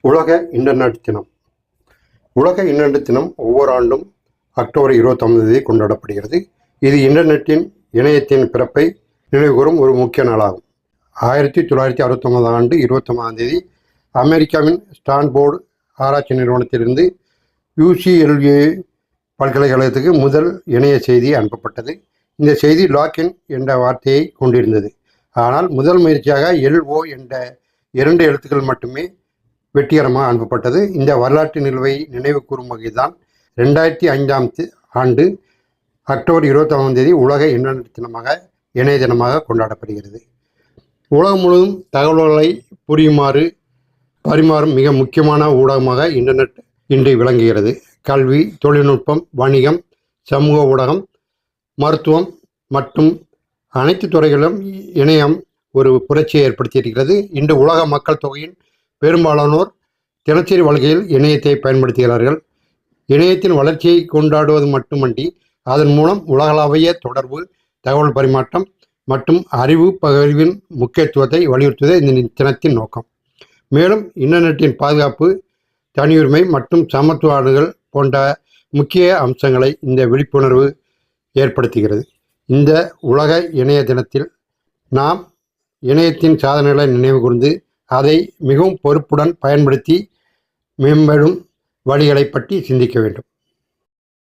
உலக இன்டர்நெட் தினம். உலக இன்டர்நெட் தினம் ஒவ்வொரு ஆண்டும் அக்டோபர் இருபத்தொன்பது தேதி கொண்டாடப்படுகிறது. இது இன்டர்நெட்டின் இணையத்தின் பிறப்பை நினைவுகூறும் ஒரு முக்கிய நாளாகும். ஆயிரத்தி தொள்ளாயிரத்தி அறுபத்தொன்பதாம் ஆண்டு இருபத்தொன்பதாம் தேதி அமெரிக்காவின் ஸ்டான்போர்டு ஆராய்ச்சி நிறுவனத்திலிருந்து யூசிஎல்ஏ பல்கலைக்கழகத்துக்கு முதல் இணைய செய்தி அனுப்பப்பட்டது. இந்த செய்தி லாக்இன் என்ற வார்த்தையை கொண்டிருந்தது. ஆனால் முதல் முயற்சியாக எல்ஓ என்ற இரண்டு எழுத்துக்கள் மட்டுமே வெற்றிகரமாக அனுப்பப்பட்டது. இந்த வரலாற்று நிகழ்வை நினைவு கூறும் வகைதான் ரெண்டாயிரத்தி ஐந்தாம் ஆண்டு அக்டோபர் இருபத்தாம் தேதி உலக இன்டர்நெட் தினமாக இணைய தினமாக கொண்டாடப்படுகிறது. உலகம் முழுவதும் தகவல்களை புரியுமாறு பரிமாறும் மிக முக்கியமான ஊடகமாக இன்டர்நெட் இன்று விளங்குகிறது. கல்வி தொழில்நுட்பம் வணிகம் சமூக ஊடகம் மருத்துவம் மற்றும் அனைத்து துறைகளிலும் இணையம் ஒரு புரட்சியை ஏற்படுத்தியிருக்கிறது. இன்று உலக மக்கள் தொகையின் பெரும்பாலானோர் தினசரி வாழ்க்கையில் இணையத்தை பயன்படுத்துகிறார்கள். இணையத்தின் வளர்ச்சியை கொண்டாடுவது மட்டுமன்றி அதன் மூலம் உலகளாவிய தொடர்பு தகவல் பரிமாற்றம் மற்றும் அறிவு பகிர்வின் முக்கியத்துவத்தை வலியுறுத்துவதே இந்த தினத்தின் நோக்கம். மேலும் இன்டர்நெட்டின் பாதுகாப்பு தனியுரிமை மற்றும் சமத்துவ போன்ற முக்கிய அம்சங்களை இந்த விழிப்புணர்வு ஏற்படுத்துகிறது. இந்த உலக இணைய தினத்தில் நாம் இணையத்தின் சாதனைகளை நினைவு கூர்ந்து அதை மிகவும் பொறுப்புடன் பயன்படுத்தி மேம்படும் வழிகளை பற்றி சிந்திக்க வேண்டும்.